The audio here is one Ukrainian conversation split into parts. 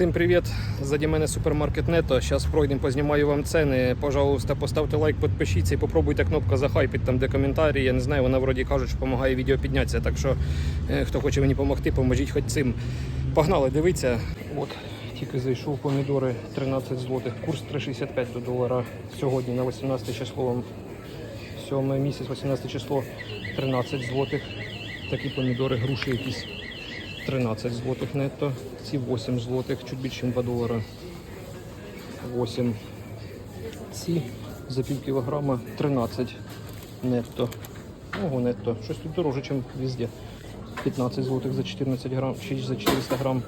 Всім привіт! Заді мене супермаркет Нето. Зараз пройдемо, познімаю вам ціни. Пожалуйста, поставте лайк, підпишіться і попробуйте кнопку захайпити там, де коментарі. Я не знаю, вона вроді кажуть, що допомагає відео піднятися. Так що, е, хто хоче мені допомогти, поможіть хоч цим. Погнали, дивіться. От, тільки зайшов помідори 13 злотих. Курс 3,65 до долара. Сьогодні на 18 число. 7 місяць, 18 число 13 злотих. Такі помідори, груші якісь. 13 злотих нетто, ці 8 злотих, чуть більше, 2 долара. 8. Ці за пів кілограма 13 нетто. Ого, нетто. Щось тут дороже, ніж везде. 15 злотих за 14 грам, 6 за 400 грам.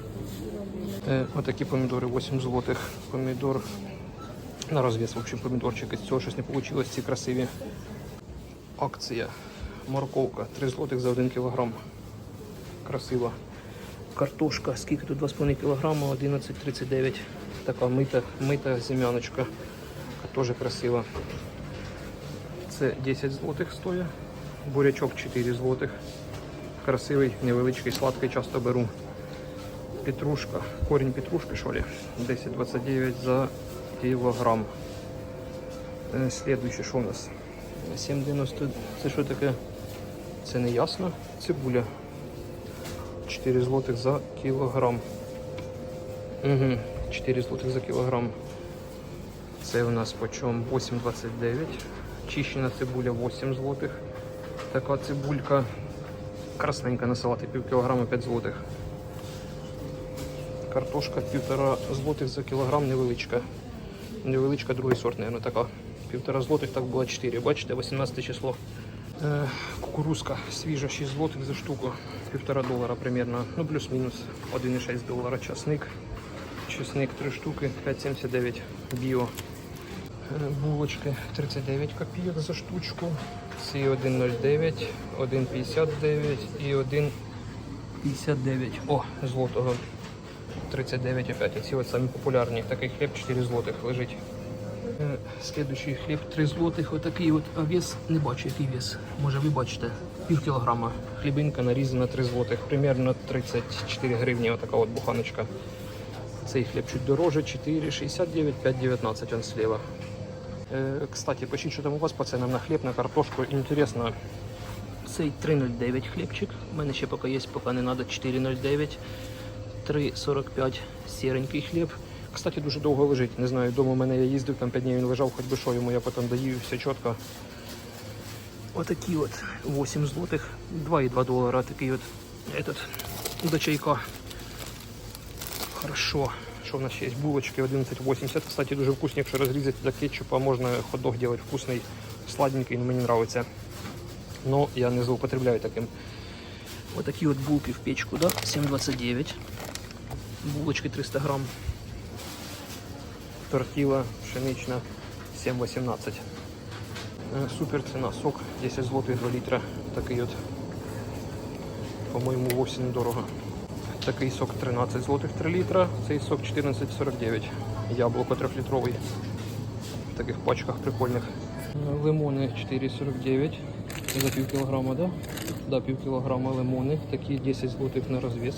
Е, отакі помідори 8 злотих. Помідор на розвес, в общем, помідорчик. Із цього щось не вийшло, ці красиві. Акція. Морковка 3 злотих за 1 кілограм. Красиво. Картошка, скільки тут 2,5 кг, 11,39. Така мита, мита зем'яночка. Теж красива. Це 10 злотих стоїть. Бурячок 4 злотих. Красивий, невеличкий, сладкий, часто беру. Петрушка, корінь петрушки, що ли? 10,29 за кілограм. Е, Слідуюче, що у нас? 7,90. Це що таке? Це не ясно. Цибуля. 4 злотих за кілограм. Угу, 4 злотих за кілограм. Це у нас по чому 8,29. Чищена цибуля 8 злотих. Така цибулька красненька на салати, пів кілограма 5 злотих. Картошка півтора злотих за кілограм невеличка. Невеличка другий сорт, мабуть, така. Півтора злотих, так було 4. Бачите, 18 число. Е, Кукурузка свіжа 6 злотих за штуку, півтора долара примерно, ну плюс-мінус 1,6 долара часник. Часник 3 штуки, 5,79 біо. Булочки 39 копійок за штучку. Ці 1,09, 1,59 і 1,59. О, злотого. 39 опять. Ці от самі популярні. Такий хліб 4 злотих лежить. Е, Слідуючий хліб 3 злотих. Отакий от, вес не бачу, який вес. Може ви бачите, пів кілограма. Хлібинка нарізана 3 злотих, примерно 34 гривні. Отака от буханочка. Цей хліб чуть дороже, 4,69, 5,19 он слева. Е, Кстати, пишіть, що там у вас по ценам на хліб, на картошку. Інтересно, цей 3,09 хлібчик. У мене ще поки є, поки не треба 4,09. 3,45 сіренький хліб. Кстати, дуже довго лежить. Не знаю, вдома у мене я їздив, там 5 днів він лежав, хоч би що йому, я потім доїв, все чітко. Отакі от 8 злотих, 2,2 долара такий от этот, до чайка. Хорошо. Що в нас ще є? Булочки 11,80. Кстати, дуже вкусні, якщо розрізати для кетчупа, можна хот-дог робити вкусний, сладенький, ну, мені подобається. Но я не злоупотребляю таким. Вот такие вот булки в печку, да, 7,29. Булочки 300 грамм. Тортила пшенична 7,18. Е, Супер ціна, сок 10 злотих 2 літра. Такий от, по-моєму, вовсе недорого. Такий сок 13 злотих 3 літра, цей сок 14,49. Яблуко 3-літровий. В таких пачках прикольних. Е, Лимони 4,49 за пів кілограма, да? Да, пів кілограма лимони, такі 10 злотих на розвес.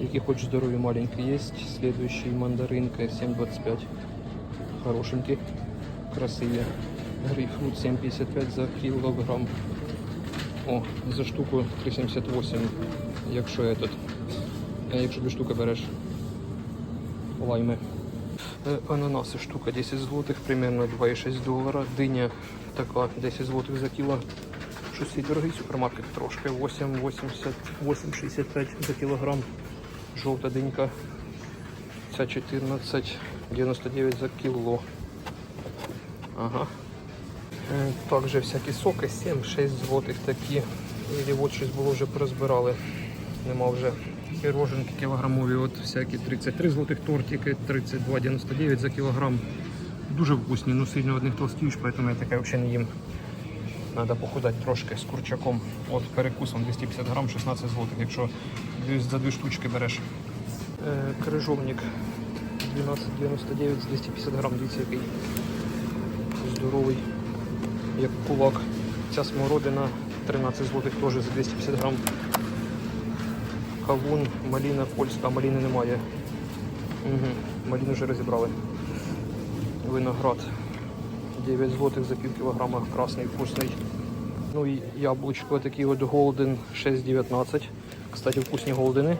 Які хоч здорові маленькі є. Следующий мандаринка 7,25. Хорошенькі, красиві. Грейпфрут 7,55 за кілограм. О, за штуку 3,78, якщо этот. А якщо дві штуки береш. Лайми. Е, Ананаси штука 10 злотих, примерно 2,6 долара. Диня така 10 злотих за кіло. Щось і дорогий супермаркет трошки. 8,80, 8,65 за кілограм. Жовта динька. Ця 14,99 за кіло. Ага. Е, Також всякі соки 7-6 злотих такі. І от щось було вже порозбирали. Нема вже піроженки кілограмові, от всякі 33 злотих тортики, 32,99 за кілограм. Дуже вкусні, ну сильно одних толстіш, поэтому я таке взагалі не їм. Треба похудати трошки з курчаком. От перекусом 250 грам, 16 злотих, якщо за дві штучки береш. Е, крижовник 12,99 з 250 грам, дивіться який здоровий, як кулак. Ця смородина 13 злотих теж за 250 грам. Кавун, маліна польська, маліни немає. Угу. Малину вже розібрали. Виноград. 9 злотих за пів кілограма, красний, вкусний. Ну і яблучко такі от Golden 6,19. Кстати, вкусні голдени.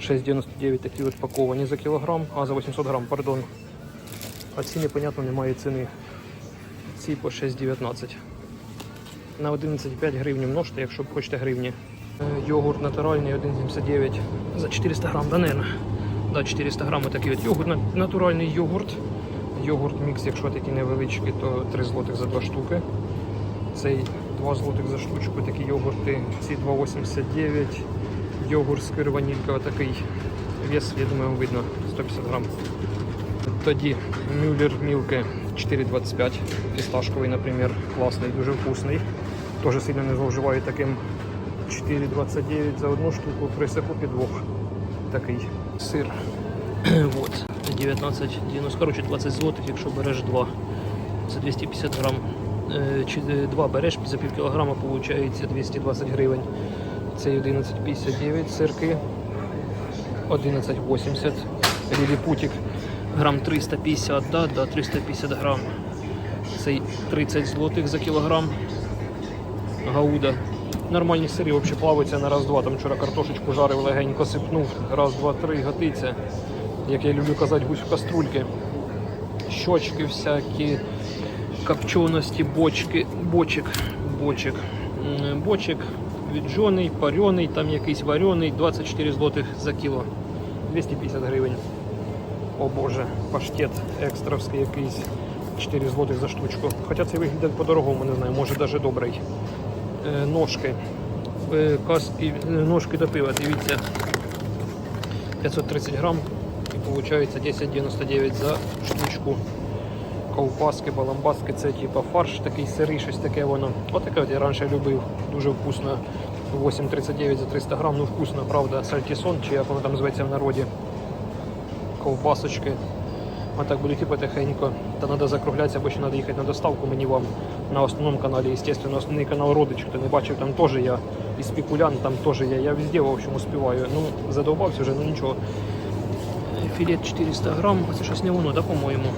6,99 такі от паковані за кілограм, а за 800 грам, пардон. А ці непонятно немає ціни. Ці по 6,19. На 11,5 гривень множте, якщо хочете гривні. Е, Йогурт натуральний 1,79 за 400 грам, да, наверное. Да, 400 грам такий от йогурт, натуральний йогурт. Йогурт мікс, якщо такі невеличкі, то 3 злотих за 2 штуки. Цей 2 злотих за штучку, такі йогурти. Ці 2,89. Йогурт з ванілька такий. Вес, я думаю, видно, 150 грам. Тоді Мюллер Мілки 4,25. Фісташковий, наприклад, класний, дуже вкусний. Теж сильно не зловживаю таким 4,29 за одну штуку, при закупі двох. Такий сир. вот. 19, ну, коротше 20 злотих, якщо береш 2. Це 250 грам. Е, Чи е, два береш за пів кілограма, виходить 220 гривень. Це 11,59 сирки. 11,80. Ліліпутик грам 350, да, да, 350 грам. Цей 30 злотих за кілограм. Гауда. Нормальні сирі взагалі плаваються на раз-два. Там вчора картошечку жарив, легенько сипнув. Раз, два, три, готиться. Як я люблю казати, гусь в каструльки. Щочки всякі, копченості, бочки, бочек, бочек. Бочек віджоний, парений, там якийсь варений, 24 злотих за кіло. 250 гривень. О боже, паштет екстравський якийсь. 4 злотих за штучку. Хоча це виглядає по-дорогому, не знаю, може навіть добрий. Е, ножки. Е, каски, е, ножки до пива, дивіться. 530 грам. І виходить 10,99 за штучку. Ковбаски, баламбаски, це типа фарш, такий сирий, щось таке воно. Отаке от я раніше любив, дуже вкусно. 8,39 за 300 грам, ну вкусно, правда, сальтісон, чи як воно там зветься в народі. Ковбасочки. А так буду йти потихеньку. Та треба закруглятися, бо ще треба їхати на доставку мені вам на основному каналі, звісно, основний канал Родич, хто не бачив, там теж я і спекулянт, там теж я. Я везде, в общем, успіваю. Ну, задовбався вже, ну нічого. Філет 400 грам, а це щось не воно, да, по-моєму.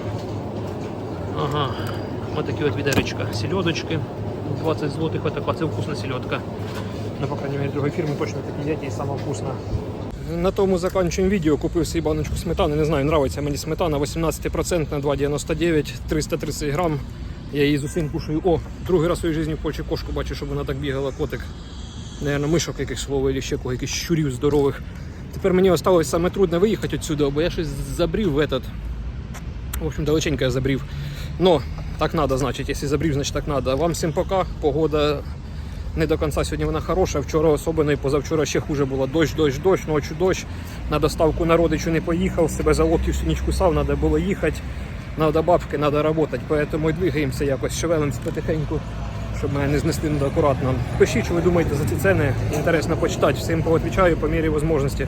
Ага, вот такі от відеречка. Сельодочки, 20 злотих, отака, це вкусна сельодка. Ну, по крайней мере, другої фірми точно такі є, і сама вкусна. На тому закінчуємо відео. Купив собі баночку сметани. Не знаю, нравиться мені сметана. 18% на 2,99, 330 грам. Я її з усім кушаю. О, другий раз у своїй житті в Польщі кошку бачу, щоб вона так бігала, котик. Наверно, мишок якихось ловив, або ще кого, якихось щурів здорових. Тепер мені осталось саме трудно виїхати відсюди, бо я щось забрів в этот. В общем, далеченько я забрів. Но так надо, значить, якщо забрів, значить так надо. Вам всім пока. Погода не до кінця сьогодні вона хороша. Вчора особливо і позавчора ще хуже було. Дощ, дощ, дощ, ночі дощ. На доставку на родичу не поїхав, себе за локті всю ніч кусав, треба було їхати. Надо бабки, треба працювати. Поэтому двигаємося якось, шевелимося потихеньку, щоб мене не знесли надо акуратно. Пишіть, що ви думаєте за ці ціни. Інтересно почитати. Всім поотвічаю по мірі можливості.